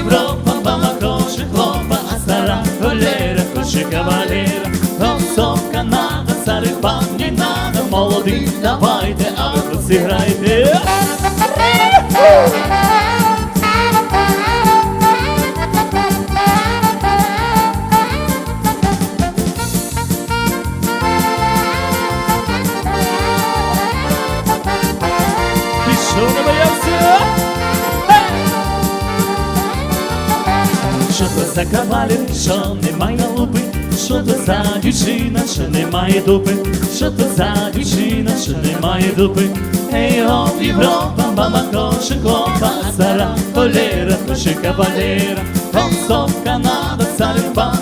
Європа, мама хоче хлопа, а стара холера хоче кавалера. Гонсов, Канада, царик вам не надо, молодий, давайте, а ви тут за кавалер, що немає лупи, що то за дівчина, що немає дупи, що то за дівчина, що немає дупи. Ей, о, Європа, мама хоче хлопа, а стара холера хоче кавалера. Консов, Канада, царь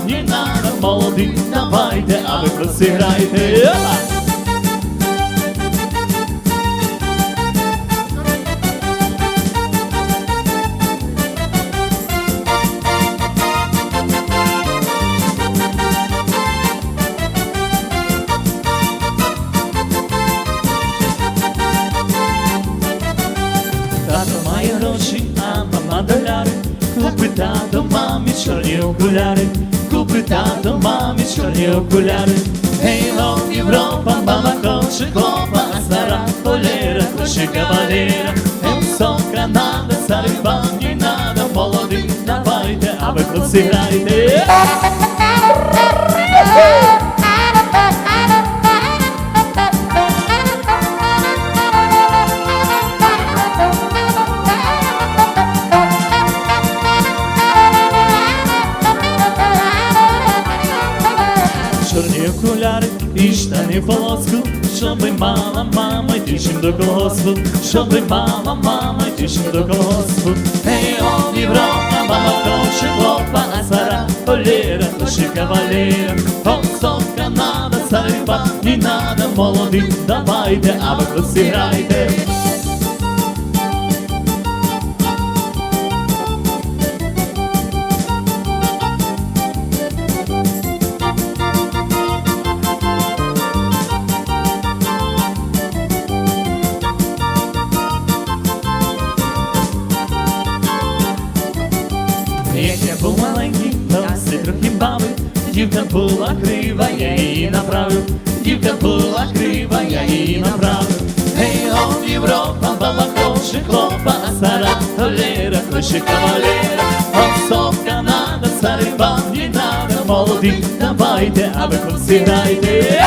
не надо, молоді, давайте, а ви просиграйте. Тато чорні окуляри. Купи тато мамі чорні окуляри. Гей, го, Європа, мама хоче хлопа, а стара холера хоче кавалера. Емсон, Канада, старий вам не надо, молодий, давайте, а ви хлопці грайте. І штани в полоску, щоби мала мама йти до колгоспу, щоби мала мама йти до колгоспу. Ей, о, Європа, мама хоче хлопа, а стара то ще кавалера. Консов, Канада, царива, не надо, молодий, давайте, а ви грайте. Дівка була крива, я її направив, дівка була крива, я її направив. Гей, о, Європа, хоче хлопа, стара холера хоче кавалера. Осов, Канада, царі вам не надо, молоді, давайте, а ви грайте.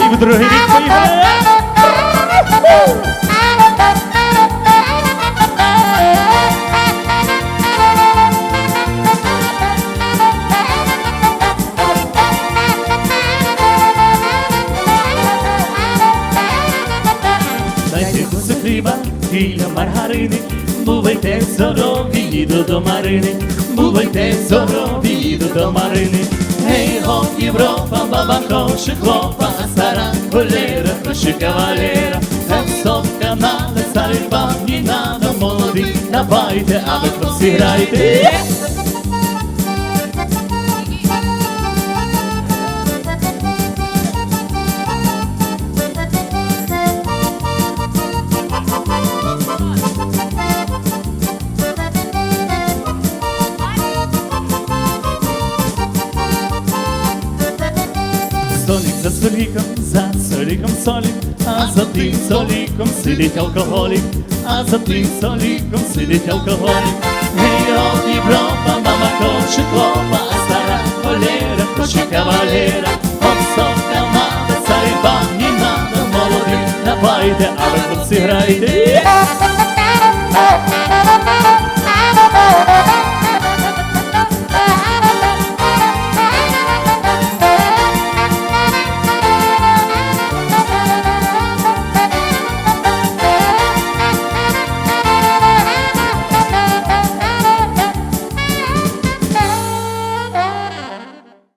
І в другий рік поїхали. Кілька маргарини, бувайте здорові, їду до Марини, бувайте здорові, їду до Марини. Гей, го, Європа, баба хоче хлопа, а стара холера хоче кавалера. Епсов, Канада, царь вам не надо, молоді, давайте, а ви хлопці грайте. Столик за столиком, за столиком солик, а за тим столиком сидить алкоголік, а за тим столиком сидить алкоголік. Гей, о, Європа, мама хоче хлопа, а стара холера хоче кавалера. Обсовка мама, царі вам не надо, молоді, давайте, а ви хлопці грайте.